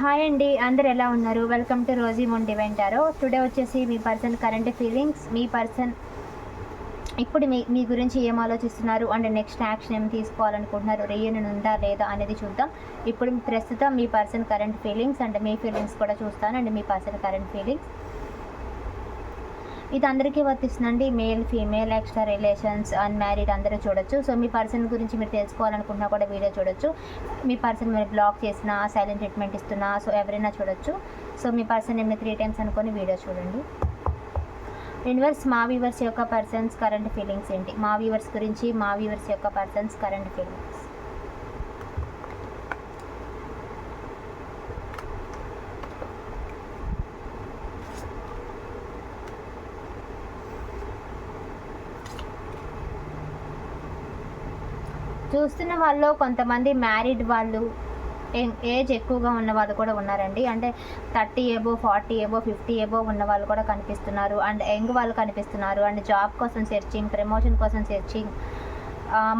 Hi అండి అందరు ఎలా ఉన్నారు? వెల్కమ్ టు రోజీ మొండి వెంటారో టుడే వచ్చేసి మీ పర్సన్ కరెంట్ ఫీలింగ్స్ మీ పర్సన్ ఇప్పుడు మీ మీ గురించి ఏం ఆలోచిస్తున్నారు? అండ్ నెక్స్ట్ యాక్షన్ ఏం తీసుకోవాలనుకుంటున్నారు? రీయూనియన్ ఉందా లేదా అనేది చూద్దాం. ఇప్పుడు ప్రస్తుతం మీ పర్సన్ కరెంట్ ఫీలింగ్స్ అండ్ మీ ఫీలింగ్స్ కూడా చూస్తాను. అండ్ మీ పర్సన్ కరెంట్ ఫీలింగ్స్ ఇది అందరికీ వర్తిస్తుందండి. Male female extra relations unmarried అందరూ చూడొచ్చు. సో మీ పర్సన్ గురించి మీరు తెలుసుకోవాలనుకున్నా కూడా వీడియో చూడొచ్చు. మీ పర్సన్ మీరు బ్లాక్ చేసినా సైలెంట్ ట్రీట్మెంట్ ఇస్తున్నా సో ఎవరైనా చూడొచ్చు. సో మీ పర్సన్ ఏమైనా త్రీ టైమ్స్ అనుకొని వీడియో చూడండి. యూనివర్స్ మా వ్యూవర్స్ యొక్క పర్సన్స్ కరెంట్ ఫీలింగ్స్ ఏంటి? మా వ్యూవర్స్ గురించి మా వ్యూవర్స్ యొక్క పర్సన్స్ కరెంట్ ఫీలింగ్స్. చూస్తున్న వాళ్ళు కొంతమంది మ్యారీడ్ వాళ్ళు ఏజ్ ఎక్కువగా ఉన్న వాళ్ళు కూడా ఉన్నారండి. అంటే thirty above forty above fifty above ఉన్న వాళ్ళు కూడా కనిపిస్తున్నారు. అండ్ యంగ్ వాళ్ళు కనిపిస్తున్నారు. అండ్ జాబ్ కోసం సెర్చింగ్ ప్రమోషన్ కోసం సెర్చింగ్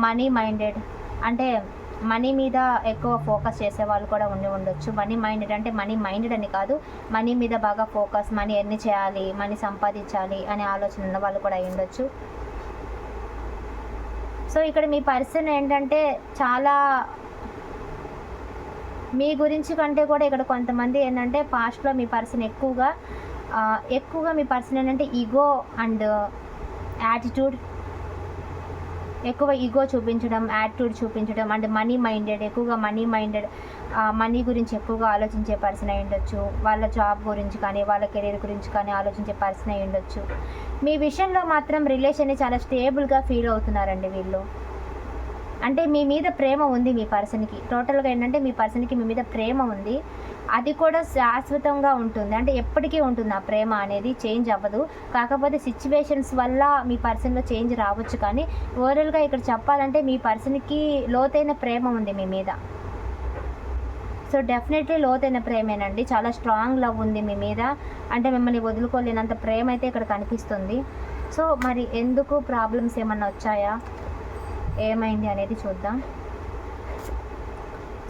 మనీ మైండెడ్ అంటే మనీ మీద ఎక్కువ ఫోకస్ చేసే వాళ్ళు కూడా ఉండి ఉండొచ్చు. మనీ మైండెడ్ అంటే మనీ మైండెడ్ అని కాదు. మనీ మీద బాగా ఫోకస్ మనీ ఎన్ని చేయాలి మనీ సంపాదించాలి అనే ఆలోచన ఉన్న వాళ్ళు కూడా అయి ఉండొచ్చు సో ఇక్కడ మీ పర్సన్ ఏంటంటే చాలా మీ గురించి కంటే కూడా ఇక్కడ కొంతమంది ఏంటంటే పాస్ట్లో మీ పర్సన్ ఎక్కువగా ఎక్కువగా మీ పర్సన్ ఏంటంటే ఈగో అండ్ యాటిట్యూడ్ ఎక్కువ ఈగో చూపించడం యాటిట్యూడ్ చూపించడం అంటే మనీ మైండెడ్ ఎక్కువగా మనీ మైండెడ్ మనీ గురించి ఎక్కువగా ఆలోచించే పర్సన్ అయి ఉండొచ్చు. వాళ్ళ జాబ్ గురించి కానీ వాళ్ళ కెరీర్ గురించి కానీ ఆలోచించే పర్సన్ అయి ఉండొచ్చు. మీ విషయంలో మాత్రం రిలేషన్ని చాలా స్టేబుల్గా ఫీల్ అవుతున్నారండి వీళ్ళు. అంటే మీ మీద ప్రేమ ఉంది మీ పర్సన్కి. టోటల్గా ఏంటంటే మీ పర్సన్కి మీ మీద ప్రేమ ఉంది. అది కూడా శాశ్వతంగా ఉంటుంది. అంటే ఎప్పటికీ ఉంటుంది ఆ ప్రేమ అనేది చేంజ్ అవ్వదు. కాకపోతే సిచ్యువేషన్స్ వల్ల మీ పర్సన్లో చేంజ్ రావచ్చు కానీ ఓవరాల్గా ఇక్కడ చెప్పాలంటే మీ పర్సన్కి లోతైన ప్రేమ ఉంది మీ మీద. సో డెఫినెట్లీ లోతైన ప్రేమేనండి. చాలా స్ట్రాంగ్ లవ్ ఉంది మీ మీద. అంటే మిమ్మల్ని వదులుకోలేనంత ప్రేమ అయితే ఇక్కడ కనిపిస్తుంది. సో మరి ఎందుకు ప్రాబ్లమ్స్ ఏమన్నా వచ్చాయా? ఏమైంది అనేది చూద్దాం.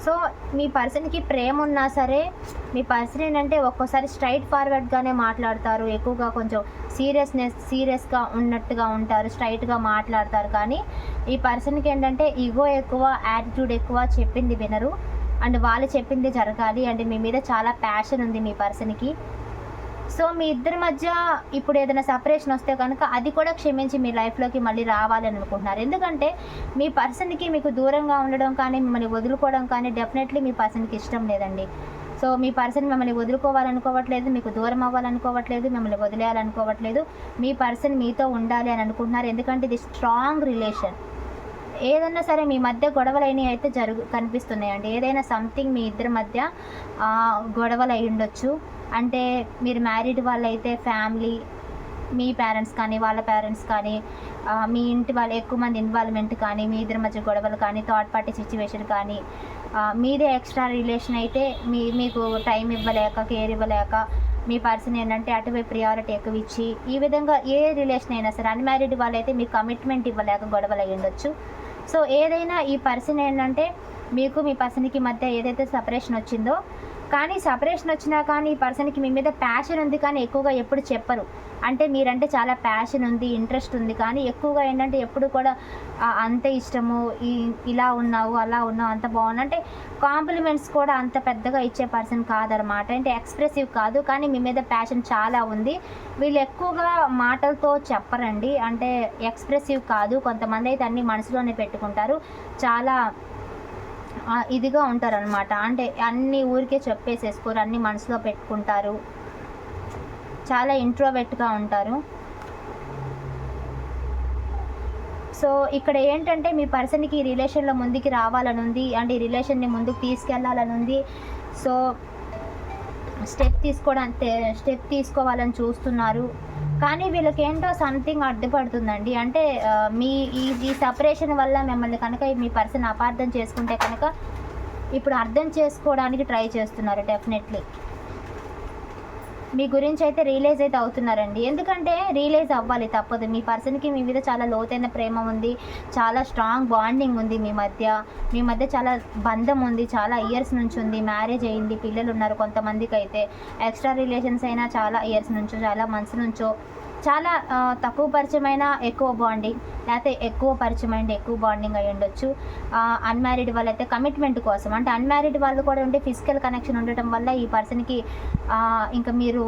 సో మీ పర్సన్కి ప్రేమ ఉన్నా సరే మీ పర్సన్ ఏంటంటే ఒక్కోసారి స్ట్రైట్ ఫార్వర్డ్గానే మాట్లాడతారు. ఎక్కువగా కొంచెం సీరియస్నెస్ సీరియస్గా ఉన్నట్టుగా ఉంటారు స్ట్రైట్గా మాట్లాడతారు. కానీ ఈ పర్సన్కి ఏంటంటే ఈగో ఎక్కువ యాటిట్యూడ్ ఎక్కువ చెప్పింది వినరు. అండ్ వాళ్ళు చెప్పింది జరగాలి. అండ్ మీ మీద చాలా ప్యాషన్ ఉంది మీ పర్సన్కి. సో మీ ఇద్దరి మధ్య ఇప్పుడు ఏదైనా సపరేషన్ వస్తే కనుక అది కూడా క్షమించి మీ లైఫ్లోకి మళ్ళీ రావాలని అనుకుంటున్నారు. ఎందుకంటే మీ పర్సన్కి మీకు దూరంగా ఉండడం కానీ మిమ్మల్ని వదులుకోవడం కానీ డెఫినెట్లీ మీ పర్సన్కి ఇష్టం లేదండి. సో మీ పర్సన్ మిమ్మల్ని వదులుకోవాలనుకోవట్లేదు మీకు దూరం అవ్వాలనుకోవట్లేదు మిమ్మల్ని వదిలేయాలనుకోవట్లేదు. మీ పర్సన్ మీతో ఉండాలి అని అనుకుంటున్నారు. ఎందుకంటే ఇది స్ట్రాంగ్ రిలేషన్ ఏదన్నా సరే మీ మధ్య గొడవలు అయితే జరుగు కనిపిస్తున్నాయండి. ఏదైనా సంథింగ్ మీ ఇద్దరి మధ్య గొడవలు అయి ఉండొచ్చు. అంటే మీరు మ్యారీడ్ వాళ్ళైతే ఫ్యామిలీ మీ పేరెంట్స్ కానీ వాళ్ళ పేరెంట్స్ కానీ మీ ఇంటి వాళ్ళు ఎక్కువ మంది ఇన్వాల్వ్మెంట్ కానీ మీ ఇద్దరి మధ్య గొడవలు కానీ థర్డ్ పార్టీ సిచ్యువేషన్ కానీ మీదే ఎక్స్ట్రా రిలేషన్ అయితే మీ మీకు టైం ఇవ్వలేక కేర్ ఇవ్వలేక మీ పర్సన్ ఏంటంటే అటువైపు ప్రియారిటీ ఎక్కువ ఇచ్చి ఈ విధంగా ఏ రిలేషన్ అయినా సరే అన్మ్యారీడ్ వాళ్ళైతే మీకు కమిట్మెంట్ ఇవ్వలేక గొడవలు అయ్యి ఉండొచ్చు. సో ఏదైనా ఈ పర్సన్ ఏంటంటే మీకు మీ పర్సన్కి మధ్య ఏదైతే సపరేషన్ వచ్చిందో కానీ సపరేషన్ వచ్చినా కానీ ఈ పర్సన్కి మీ మీద ప్యాషన్ ఉంది కానీ ఎక్కువగా ఎప్పుడు చెప్పరు. అంటే మీరంటే చాలా ప్యాషన్ ఉంది ఇంట్రెస్ట్ ఉంది కానీ ఎక్కువగా ఏంటంటే ఎప్పుడు కూడా అంత ఇష్టము ఇలా ఉన్నావు అలా ఉన్నావు అంత బాగున్నా అంటే కాంప్లిమెంట్స్ కూడా అంత పెద్దగా ఇచ్చే పర్సన్ కాదనమాట అంటే ఎక్స్ప్రెసివ్ కాదు కానీ మీ మీద ప్యాషన్ చాలా ఉంది. వీళ్ళు ఎక్కువగా మాటలతో చెప్పరండి. అంటే ఎక్స్ప్రెసివ్ కాదు. కొంతమంది అయితే అన్ని మనసులోనే పెట్టుకుంటారు. చాలా ఇదిగా ఉంటారు అనమాట అంటే అన్ని ఊరికే చెప్పేసేసుకోరు అన్ని మనసులో పెట్టుకుంటారు. చాలా ఇంట్రోవెట్గా ఉంటారు. సో ఇక్కడ ఏంటంటే మీ పర్సన్కి ఈ రిలేషన్లో ముందుకు రావాలని ఉంది ఈ రిలేషన్ని ముందుకు తీసుకెళ్ళాలని ఉంది సో స్టెప్ తీసుకోవడానికి స్టెప్ తీసుకోవాలని చూస్తున్నారు. కానీ వీళ్ళకి ఏంటో సంథింగ్ అడ్డుపడుతుందండి. అంటే మీ ఈ ఈ సపరేషన్ వల్ల మిమ్మల్ని కనుక మీ పర్సన్ అపార్థం చేసుకుంటే కనుక ఇప్పుడు అర్థం చేసుకోవడానికి ట్రై చేస్తున్నారు డెఫినెట్లీ మీ గురించి అయితే రియలైజ్ అయితే అవుతున్నారండి. ఎందుకంటే రియలైజ్ అవ్వాలి తప్పదు. మీ పర్సన్కి మీ మీద చాలా లోతైన ప్రేమ ఉంది చాలా స్ట్రాంగ్ బాండింగ్ ఉంది మీ మధ్య. మీ మధ్య చాలా బంధం ఉంది చాలా ఇయర్స్ నుంచి ఉంది మ్యారేజ్ అయింది పిల్లలు ఉన్నారు కొంతమందికి అయితే ఎక్స్ట్రా రిలేషన్స్ అయినా చాలా ఇయర్స్ నుంచో చాలా మంత్స్ నుంచో చాలా తక్కువ పరిచయమైన ఎక్కువ బాండింగ్ లేకపోతే ఎక్కువ పరిచయం ఎక్కువ బాండింగ్ అయి ఉండొచ్చు. అన్మ్యారీడ్ వాళ్ళైతే కమిట్మెంట్ కోసం అంటే అన్మ్యారీడ్ వాళ్ళు కూడా ఉంటే ఫిజికల్ కనెక్షన్ ఉండటం వల్ల ఈ పర్సన్కి ఇంకా మీరు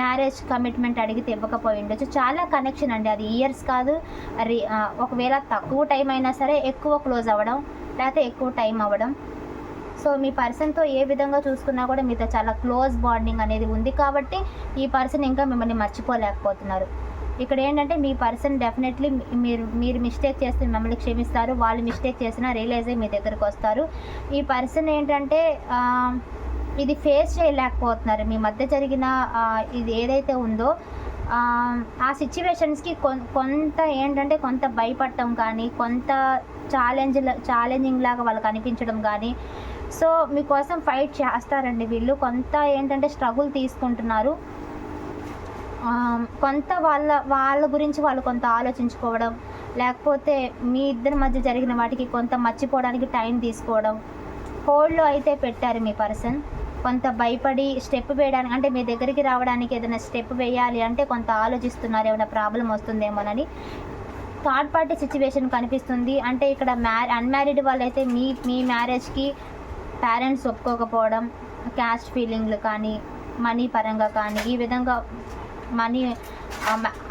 మ్యారేజ్ కమిట్మెంట్ అడిగితే ఇవ్వకపోయి ఉండొచ్చు. చాలా కనెక్షన్ అండి అది ఇయర్స్ కాదు. రీ ఒకవేళ తక్కువ టైం అయినా సరే ఎక్కువ క్లోజ్ అవ్వడం లేకపోతే ఎక్కువ టైం అవ్వడం సో మీ పర్సన్తో ఏ విధంగా చూసుకున్నా కూడా మీతో చాలా క్లోజ్ బాండింగ్ అనేది ఉంది కాబట్టి ఈ పర్సన్ ఇంకా మిమ్మల్ని మర్చిపోలేకపోతున్నారు. ఇక్కడ ఏంటంటే మీ పర్సన్ డెఫినెట్లీ మీరు మీరు మిస్టేక్ చేస్తే మిమ్మల్ని క్షమిస్తారు వాళ్ళు మిస్టేక్ చేసినా రియలైజ్ అయ్యి మీ దగ్గరకు వస్తారు. ఈ పర్సన్ ఏంటంటే ఇది ఫేస్ చేయలేకపోతున్నారు. మీ మధ్య జరిగిన ఇది ఏదైతే ఉందో ఆ, సిచ్యువేషన్స్కి కొంత ఏంటంటే కొంత భయపడటం కానీ కొంత ఛాలెంజ్ ఛాలెంజింగ్ లాగా వాళ్ళకి అనిపించడం కానీ సో మీకోసం ఫైట్ చేస్తారండి వీళ్ళు. కొంత ఏంటంటే స్ట్రగుల్ తీసుకుంటున్నారు. కొంత వాళ్ళ వాళ్ళ గురించి వాళ్ళు కొంత ఆలోచించుకోవడం లేకపోతే మీ ఇద్దరి మధ్య జరిగిన వాటికి కొంత మర్చిపోవడానికి టైం తీసుకోవడం. హోల్డ్లో అయితే పెట్టారు మీ పర్సన్ కొంత భయపడి స్టెప్ వేయడానికి అంటే మీ దగ్గరికి రావడానికి ఏదైనా స్టెప్ వేయాలి అంటే కొంత ఆలోచిస్తున్నారు ఏమైనా ప్రాబ్లం వస్తుందేమోనని. థర్డ్ పార్టీ సిచ్యువేషన్ కనిపిస్తుంది. అంటే ఇక్కడ మ్యా అన్మ్యారీడ్ వాళ్ళైతే మీ మీ మ్యారేజ్కి పేరెంట్స్ ఒప్పుకోకపోవడం క్యాస్ట్ ఫీలింగ్లు కానీ మనీ పరంగా కానీ ఈ విధంగా మనీ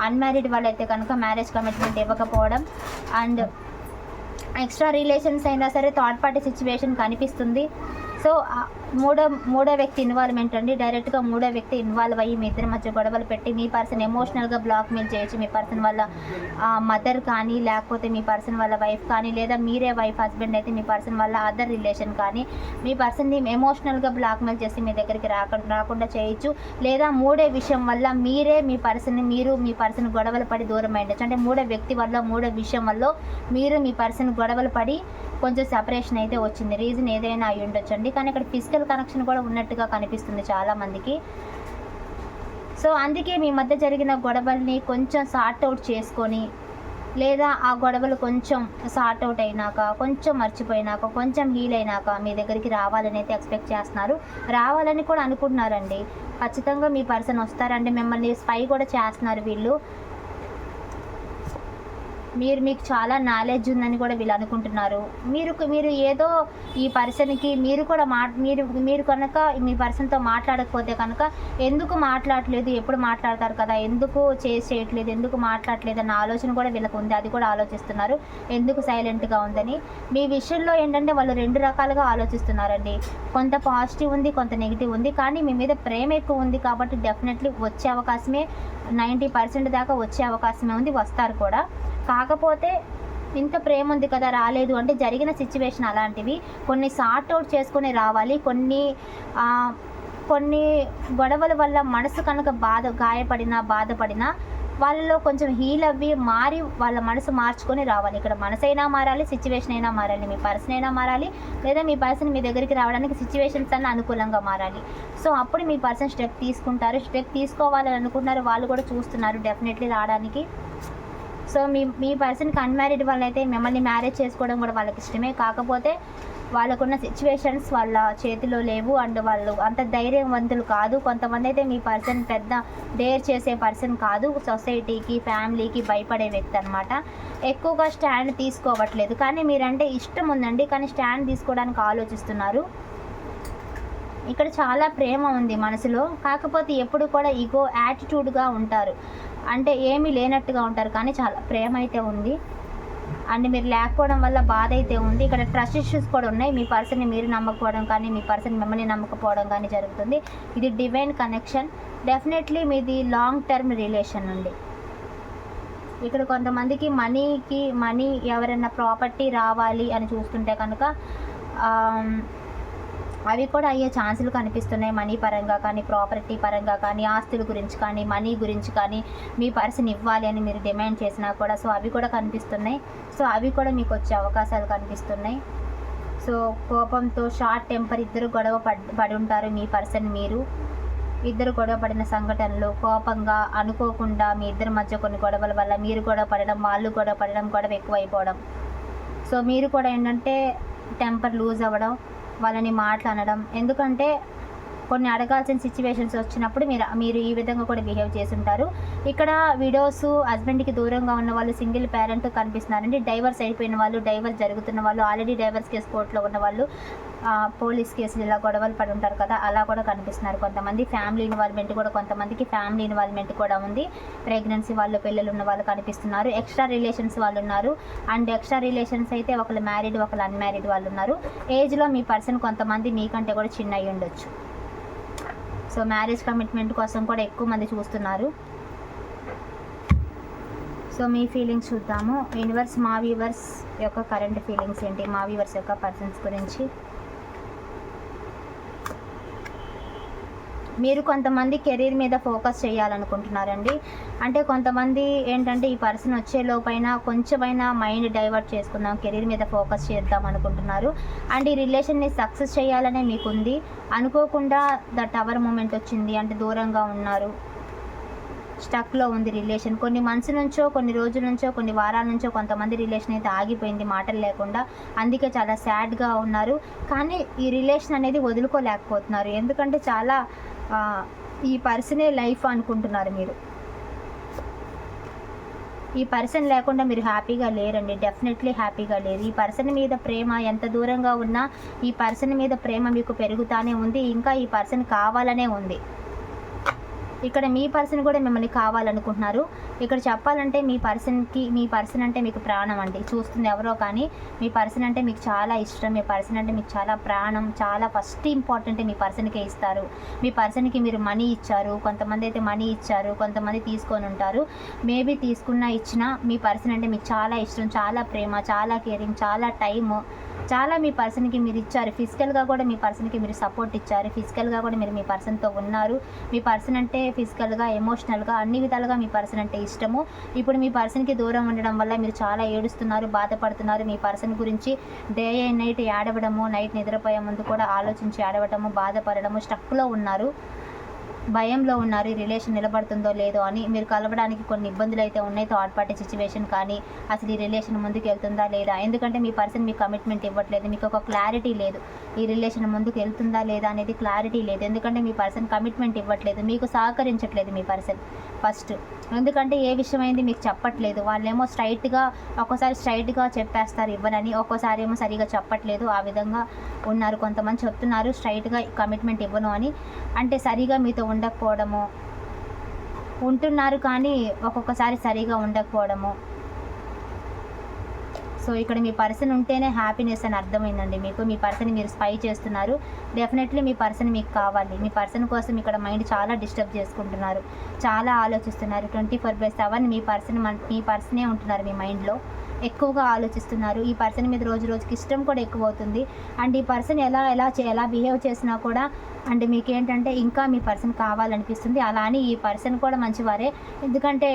అన్మ్యారీడ్ వాళ్ళైతే కనుక మ్యారేజ్ కమిట్మెంట్ ఇవ్వకపోవడం అండ్ ఎక్స్ట్రా రిలేషన్స్ అయినా సరే థర్డ్ పార్టీ సిచ్యువేషన్ కనిపిస్తుంది. సో మూడో మూడో వ్యక్తి ఇన్వాల్వ్మెంట్ అండి. డైరెక్ట్గా మూడో వ్యక్తి ఇన్వాల్వ్ అయ్యి మీ ఇద్దరి మధ్య గొడవలు పెట్టి మీ పర్సన్ ఎమోషనల్గా బ్లాక్మెయిల్ చేయొచ్చు. మీ పర్సన్ వాళ్ళ మదర్ కానీ లేకపోతే మీ పర్సన్ వాళ్ళ వైఫ్ కానీ లేదా మీరే వైఫ్ హస్బెండ్ అయితే మీ పర్సన్ వల్ల అదర్ రిలేషన్ కానీ మీ పర్సన్ని ఎమోషనల్గా బ్లాక్మెయిల్ చేసి మీ దగ్గరికి రాకుండా రాకుండా చేయొచ్చు. లేదా మూడే విషయం వల్ల మీరే మీ పర్సన్ని మీరు మీ పర్సన్ గొడవలు పడి దూరం అయ్యచ్చు అంటే మూడో వ్యక్తి వల్ల మూడో విషయం వల్ల మీరు మీ పర్సన్ గొడవలు పడి కొంచెం సెపరేషన్ అయితే వచ్చింది. రీజన్ ఏదైనా అయి ఉండొచ్చు అండి కానీ ఇక్కడ ఫిజికల్ కనెక్షన్ కూడా ఉన్నట్టుగా కనిపిస్తుంది చాలామందికి సో అందుకే మీ మధ్య జరిగిన గొడవల్ని కొంచెం సార్ట్ అవుట్ చేసుకొని లేదా ఆ గొడవలు కొంచెం సార్ట్ అవుట్ అయినాక కొంచెం మర్చిపోయినాక కొంచెం హీల్ అయినాక మీ దగ్గరికి రావాలని అయితే ఎక్స్పెక్ట్ చేస్తున్నారు. రావాలని కూడా అనుకుంటున్నారండి. ఖచ్చితంగా మీ పర్సన్ వస్తారండి. మిమ్మల్ని స్పై కూడా చేస్తున్నారు వీళ్ళు. మీరు మీకు చాలా నాలెడ్జ్ ఉందని కూడా వీళ్ళు అనుకుంటున్నారు. మీరు మీరు ఏదో ఈ పర్సన్కి మీరు కూడా మా మీరు మీరు కనుక మీ పర్సన్తో మాట్లాడకపోతే కనుక ఎందుకు మాట్లాడలేదు ఎప్పుడు మాట్లాడతారు కదా? ఎందుకు చేసి చేయట్లేదు ఎందుకు మాట్లాడట్లేదు? అన్న ఆలోచన కూడా వీళ్ళకి ఉంది. అది కూడా ఆలోచిస్తున్నారు. ఎందుకు సైలెంట్గా ఉందని. మీ విషయంలో ఏంటంటే వాళ్ళు రెండు రకాలుగా ఆలోచిస్తున్నారండి. కొంత పాజిటివ్ ఉంది కొంత నెగిటివ్ ఉంది. కానీ మీ మీద ప్రేమ ఎక్కువ ఉంది కాబట్టి డెఫినెట్లీ వచ్చే అవకాశమే నైంటీ పర్సెంట్ దాకా వచ్చే అవకాశమే ఉంది వస్తారు కూడా. కాకపోతే ఇంత ప్రేమ ఉంది కదా రాలేదు అంటే జరిగిన సిచ్యువేషన్ అలాంటివి కొన్ని సార్ట్ అవుట్ చేసుకొని రావాలి. కొన్ని కొన్ని గొడవల వల్ల మనసు కనుక బాధ గాయపడినా బాధపడినా వాళ్ళలో కొంచెం హీల్ అవ్వి మారి వాళ్ళ మనసు మార్చుకొని రావాలి. ఇక్కడ మనసు అయినా మారాలి సిచ్యువేషన్ అయినా మారాలి మీ పర్సన్ అయినా మారాలి లేదా మీ పర్సన్ మీ దగ్గరికి రావడానికి సిచ్యువేషన్స్ అన్న అనుకూలంగా మారాలి. సో అప్పుడు మీ పర్సన్ స్టెప్ తీసుకుంటారు. స్టెప్ తీసుకోవాలని అనుకుంటున్నారు. వాళ్ళు కూడా చూస్తున్నారు డెఫినెట్లీ రావడానికి. సో మీ మీ పర్సన్కి అన్మ్యారీడ్ వాళ్ళైతే మిమ్మల్ని మ్యారేజ్ చేసుకోవడం కూడా వాళ్ళకి ఇష్టమే. కాకపోతే వాళ్ళకున్న సిచ్యువేషన్స్ వాళ్ళ చేతిలో లేవు. అండ్ వాళ్ళు అంత ధైర్యవంతులు కాదు. కొంతమంది అయితే మీ పర్సన్ పెద్ద డేర్ చేసే పర్సన్ కాదు. సొసైటీకి ఫ్యామిలీకి భయపడే వ్యక్తి అనమాట ఎక్కువగా స్టాండ్ తీసుకోవట్లేదు. కానీ మీరంటే ఇష్టం ఉందండి. కానీ స్టాండ్ తీసుకోవడానికి ఆలోచిస్తున్నారు. ఇక్కడ చాలా ప్రేమ ఉంది మనసులో. కాకపోతే ఎప్పుడు కూడా ఇగో యాటిట్యూడ్గా ఉంటారు. అంటే ఏమీ లేనట్టుగా ఉంటారు. కానీ చాలా ప్రేమ అయితే ఉంది. అండ్ మీరు లేకపోవడం వల్ల బాధ అయితే ఉంది. ఇక్కడ ట్రస్ట్ ఇష్యూస్ కూడా ఉన్నాయి. మీ పర్సన్ని మీరు నమ్మకపోవడం కానీ మీ పర్సన్ మిమ్మల్ని నమ్మకపోవడం కానీ జరుగుతుంది. ఇది డివైన్ కనెక్షన్. డెఫినెట్లీ మీది లాంగ్ టర్మ్ రిలేషన్ ఉంది ఇక్కడ కొంతమందికి మనీకి మనీ ఎవరైనా ప్రాపర్టీ రావాలి అని చూస్తుంటే కనుక అవి కూడా అయ్యే ఛాన్సులు కనిపిస్తున్నాయి. మనీ పరంగా కానీ ప్రాపర్టీ పరంగా కానీ ఆస్తుల గురించి కానీ మనీ గురించి కానీ మీ పర్సన్ ఇవ్వాలి అని మీరు డిమాండ్ చేసినా కూడా సో అవి కూడా కనిపిస్తున్నాయి. సో అవి కూడా మీకు వచ్చే అవకాశాలు కనిపిస్తున్నాయి. సో కోపంతో షార్ట్ టెంపర్ ఇద్దరు గొడవ పడి పడి ఉంటారు మీ పర్సన్ మీరు. ఇద్దరు గొడవ పడిన సంఘటనలు కోపంగా అనుకోకుండా మీ ఇద్దరి మధ్య కొన్ని గొడవల వల్ల మీరు గొడవ పడడం వాళ్ళు గొడవ పడడం గొడవ ఎక్కువైపోవడం. సో మీరు కూడా ఏంటంటే టెంపర్ లూజ్ అవ్వడం వాళ్ళని మాట్లాడడం. ఎందుకంటే కొన్ని అడగాల్సిన సిచ్యువేషన్స్ వచ్చినప్పుడు మీరు మీరు ఈ విధంగా కూడా బిహేవ్ చేసి ఉంటారు ఇక్కడ విడోస్ హస్బెండ్కి దూరంగా ఉన్న వాళ్ళు సింగిల్ పేరెంట్ కనిపిస్తున్నారండి. డైవర్స్ అయిపోయిన వాళ్ళు డైవర్స్ జరుగుతున్న వాళ్ళు ఆల్రెడీ డైవర్స్ కేసు కోర్టులో ఉన్న వాళ్ళు పోలీస్ కేసులు ఇలా గొడవలు పడి ఉంటారు కదా అలా కూడా కనిపిస్తున్నారు కొంతమంది. ఫ్యామిలీ ఇన్వాల్వ్మెంట్ కూడా కొంతమందికి ఫ్యామిలీ ఇన్వాల్వ్మెంట్ కూడా ఉంది. ప్రెగ్నెన్సీ వాళ్ళు పిల్లలు ఉన్న వాళ్ళు కనిపిస్తున్నారు. ఎక్స్ట్రా రిలేషన్స్ వాళ్ళు ఉన్నారు. అండ్ ఎక్స్ట్రా రిలేషన్స్ అయితే ఒకళ్ళు మ్యారీడ్ ఒకళ్ళు అన్మ్యారీడ్ వాళ్ళు ఉన్నారు. ఏజ్లో మీ పర్సన్ కొంతమంది మీకంటే కూడా చిన్న అయి ఉండొచ్చు సో మ్యారేజ్ కమిట్మెంట్ కోసం కూడా ఎక్కువ మంది చూస్తున్నారు. సో మీ ఫీలింగ్స్ చూద్దాము. యూనివర్స్ మా వ్యూవర్స్ యొక్క కరెంట్ ఫీలింగ్స్ ఏంటి? మా వ్యూవర్స్ యొక్క పర్సన్స్ గురించి. మీరు కొంతమంది కెరీర్ మీద ఫోకస్ చేయాలనుకుంటున్నారండి. అంటే కొంతమంది ఏంటంటే ఈ పర్సన్ వచ్చే లోపైన కొంచెమైనా మైండ్ డైవర్ట్ చేసుకుందాం కెరీర్ మీద ఫోకస్ చేద్దాం అనుకుంటున్నారు. అండ్ ఈ రిలేషన్ని సక్సెస్ చేయాలనే మీకు ఉంది అనుకోకుండా ద టవర్ మూమెంట్ వచ్చింది. అంటే దూరంగా ఉన్నారు. స్టక్లో ఉంది రిలేషన్. కొన్ని మంత్స్ నుంచో కొన్ని రోజుల నుంచో కొన్ని వారాల నుంచో కొంతమంది రిలేషన్ అయితే ఆగిపోయింది మాటలు లేకుండా. అందుకే చాలా సాడ్గా ఉన్నారు. కానీ ఈ రిలేషన్ అనేది వదులుకోలేకపోతున్నారు. ఎందుకంటే చాలా ఈ పర్సనే లైఫ్ అనుకుంటున్నారు మీరు. ఈ పర్సన్ లేకుండా మీరు హ్యాపీగా లేరండి. డెఫినెట్లీ హ్యాపీగా లేరు. ఈ పర్సన్ మీద ప్రేమ ఎంత దూరంగా ఉన్నా ఈ పర్సన్ మీద ప్రేమ మీకు పెరుగుతానే ఉంది. ఇంకా ఈ పర్సన్ కావాలనే ఉంది. ఇక్కడ మీ పర్సన్ కూడా మిమ్మల్ని కావాలనుకుంటున్నారు. ఇక్కడ చెప్పాలంటే మీ పర్సన్కి మీ పర్సన్ అంటే మీకు ప్రాణం అండి. చూస్తుంది ఎవరో కానీ మీ పర్సన్ అంటే మీకు చాలా ఇష్టం. మీ పర్సన్ అంటే మీకు చాలా ప్రాణం. చాలా ఫస్ట్ ఇంపార్టెంట్ మీ పర్సన్కే ఇస్తారు. మీ పర్సన్కి మీరు మనీ ఇచ్చారు. కొంతమంది అయితే మనీ ఇచ్చారు. కొంతమంది తీసుకొని ఉంటారు. మేబీ తీసుకున్నా ఇచ్చినా మీ పర్సన్ అంటే మీకు చాలా ఇష్టం. చాలా ప్రేమ చాలా కేరింగ్ చాలా టైము చాలా మీ పర్సన్కి మీరు ఇచ్చారు. ఫిజికల్గా కూడా మీ పర్సన్కి మీరు సపోర్ట్ ఇచ్చారు. ఫిజికల్గా కూడా మీరు మీ పర్సన్తో ఉన్నారు. మీ పర్సన్ అంటే ఫిజికల్గా ఎమోషనల్గా అన్ని విధాలుగా మీ పర్సన్ అంటే ఇష్టము. ఇప్పుడు మీ పర్సన్కి దూరం ఉండడం వల్ల మీరు చాలా ఏడుస్తున్నారు బాధపడుతున్నారు. మీ పర్సన్ గురించి డే అండ్ నైట్ ఏడవడము నైట్ నిద్రపోయే ముందు కూడా ఆలోచించి ఏడవడము బాధపడడము స్టక్లో ఉన్నారు. భయంలో ఉన్నారు ఈ రిలేషన్ నిలబడుతుందో లేదో అని. మీరు కలవడానికి కొన్ని ఇబ్బందులు అయితే ఉన్నాయి. థర్డ్ పార్టీ సిచ్యువేషన్ కానీ అసలు ఈ రిలేషన్ ముందుకు వెళ్తుందా లేదా? ఎందుకంటే మీ పర్సన్ మీకు కమిట్మెంట్ ఇవ్వట్లేదు. మీకు ఒక క్లారిటీ లేదు. ఈ రిలేషన్ ముందుకు వెళ్తుందా లేదా అనేది క్లారిటీ లేదు. ఎందుకంటే మీ పర్సన్ కమిట్మెంట్ ఇవ్వట్లేదు. మీకు సహకరించట్లేదు మీ పర్సన్ ఫస్ట్. ఎందుకంటే ఏ విషయమైంది మీకు చెప్పట్లేదు. వాళ్ళేమో స్ట్రైట్గా ఒక్కోసారి స్ట్రైట్గా చెప్పేస్తారు ఇవ్వనని ఒక్కోసారి ఏమో సరిగా చెప్పట్లేదు. ఆ విధంగా ఉన్నారు. కొంతమంది చెప్తున్నారు స్ట్రైట్గా కమిట్మెంట్ ఇవ్వను అని. అంటే సరిగా మీతో ఉండకపోవడము. ఉంటున్నారు కానీ ఒక్కొక్కసారి సరిగా ఉండకపోవడము. సో ఇక్కడ మీ పర్సన్ ఉంటేనే హ్యాపీనెస్ అని అర్థమైందండి. మీకు మీ పర్సన్ మీరు స్పై చేస్తున్నారు. డెఫినెట్లీ మీ పర్సన్ మీకు కావాలి. మీ పర్సన్ కోసం ఇక్కడ మైండ్ చాలా డిస్టర్బ్ చేసుకుంటున్నారు. చాలా ఆలోచిస్తున్నారు. ట్వంటీ ఫోర్ బై సెవెన్ మీ పర్సన్ మీ పర్సనే ఉంటున్నారు మీ మైండ్లో ఎక్కువగా ఆలోచిస్తున్నారు. ఈ పర్సన్ మీద రోజు రోజుకి ఇష్టం కూడా ఎక్కువ అవుతుంది. అండ్ ఈ పర్సన్ ఎలా ఎలా ఎలా బిహేవ్ చేసినా కూడా అండ్ మీకు ఏంటంటే ఇంకా మీ పర్సన్ కావాలనిపిస్తుంది. అలా అని ఈ పర్సన్ కూడా మంచివారే. ఎందుకంటే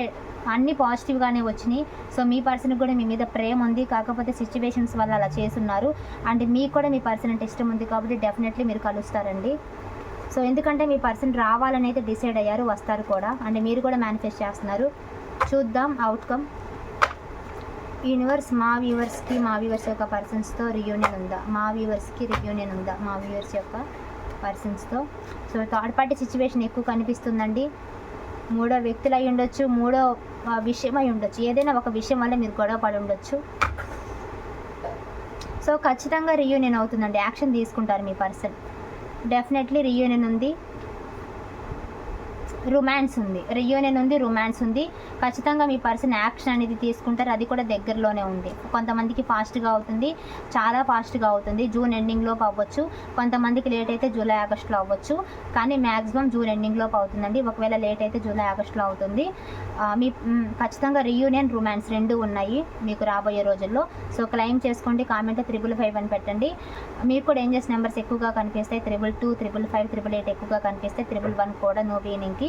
అన్నీ పాజిటివ్గానే వచ్చినాయి. సో మీ పర్సన్కి కూడా మీ మీద ప్రేమ ఉంది. కాకపోతే సిచ్యువేషన్స్ వల్ల అలా చేస్తున్నారు. అండ్ మీకు కూడా మీ పర్సన్ అంటే ఇష్టం ఉంది కాబట్టి డెఫినెట్లీ మీరు కలుస్తారండి. సో ఎందుకంటే మీ పర్సన్ రావాలని అయితే డిసైడ్ అయ్యారు వస్తారు కూడా. అండ్ మీరు కూడా మేనిఫెస్ట్ చేస్తున్నారు. చూద్దాం అవుట్కమ్ యూనివర్స్ మా వ్యూవర్స్కి మా వ్యూవర్స్ యొక్క పర్సన్స్తో రియూనియన్ ఉందా? మా వ్యూవర్స్కి రియూనియన్ ఉందా? మా వ్యూవర్స్ యొక్క పర్సన్స్తో సో థర్డ్ పార్టీ సిచ్యువేషన్ ఎక్కువ కనిపిస్తుందండి. మూడో వ్యక్తులు అయి ఉండొచ్చు మూడో విషయం అయి ఉండొచ్చు. ఏదైనా ఒక విషయం వల్ల మీరు గొడవ పడి ఉండొచ్చు. సో ఖచ్చితంగా రియూనియన్ అవుతుందండి. యాక్షన్ తీసుకుంటారు మీ పర్సన్ డెఫినెట్లీ రియూనియన్ ఉంది. రొమాన్స్ ఉంది. రియూనియన్ ఉంది రొమాన్స్ ఉంది. ఖచ్చితంగా మీ పర్సన్ యాక్షన్ అనేది తీసుకుంటారు. అది కూడా దగ్గరలోనే ఉంది. కొంతమందికి ఫాస్ట్గా అవుతుంది. చాలా ఫాస్ట్గా అవుతుంది. జూన్ ఎండింగ్లోపు అవ్వచ్చు. కొంతమందికి లేట్ అయితే జూలై ఆగస్ట్లో అవ్వచ్చు. కానీ మ్యాక్సిమం జూన్ ఎండింగ్లోపు అవుతుందండి. ఒకవేళ లేట్ అయితే జూలై ఆగస్ట్లో అవుతుంది. మీ ఖచ్చితంగా రియూనియన్ రొమాన్స్ రెండు ఉన్నాయి మీకు రాబోయే రోజుల్లో. సో క్లెయిమ్ చేసుకోండి. కామెంట్ త్రిబుల్ ఫైవ్ అని పెట్టండి. మీకు కూడా ఏంజెస్ నెంబర్స్ ఎక్కువగా కనిపిస్తాయి? Triple two triple five triple eight ఎక్కువగా కనిపిస్తాయి త్రిబుల్ వన్ కూడా నో బీనింగ్కి